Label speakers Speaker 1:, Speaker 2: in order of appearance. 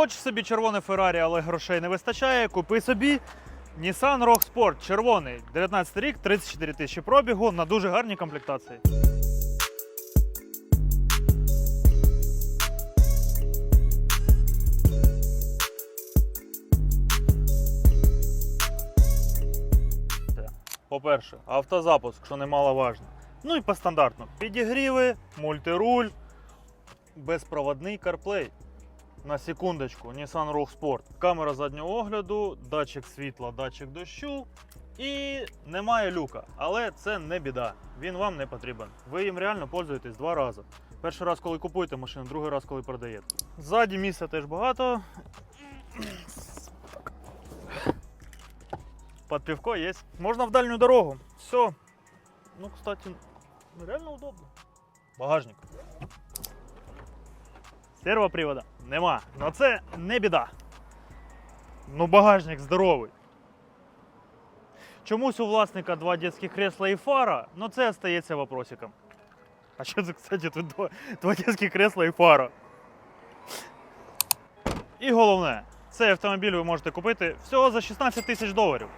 Speaker 1: Хочеш собі червоне Феррарі, але грошей не вистачає, купи собі Nissan Rogue Sport червоний, 19 рік, 34 тисячі пробігу на дуже гарній комплектації. По-перше, автозапуск, що немаловажно. Ну і по стандартну. Підігріви, мультируль, безпроводний CarPlay. На секундочку, Nissan Rogue Sport. Камера заднього огляду, датчик світла, датчик дощу. І немає люка. Але це не біда. Він вам не потрібен. Ви їм реально пользуєтесь два рази. Перший раз, коли купуєте машину, другий раз, коли продаєте. Ззаді місця теж багато. Под пивко є. Можна в дальню дорогу. Все. Ну, кстати, реально удобно. Багажник. Сервопривода нема. Ну це не біда. Ну, багажник здоровий. Чомусь у власника два детських кресла і фара, ну це остається вопросиком. А що це, кстати, тут два, два детських кресла і фара. І головне, цей автомобіль ви можете купити всього за 16 тисяч доларів.